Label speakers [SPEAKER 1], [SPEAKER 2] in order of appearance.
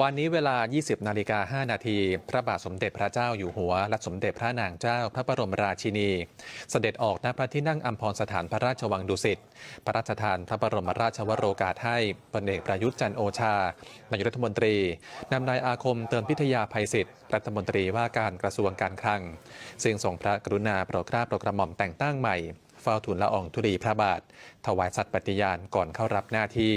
[SPEAKER 1] วันนี้เวลา 20 นาฬิกา 5 นาที พระบาทสมเด็จพระเจ้าอยู่หัว และสมเด็จพระนางเจ้าพระบรมราชินี เสด็จออกณพระที่นั่งอัมพรสถานพระราชวังดุสิต พระราชทานพระบรมราชวโรกาสให้พลเอกประยุทธ์จันโอชานายรัฐมนตรี นำนายอาคมเติมพิทยาภัยศิษย์รัฐมนตรีว่าการกระทรวงการคลัง ซึ่งทรงพระกรุณาโปรดเกล้าโปรดกระหม่อมแต่งตั้งใหม่ เฝ้าทูลละอองธุลีพระบาท ถวายสัตย์ปฏิญาณก่อนเข้ารับหน้าที่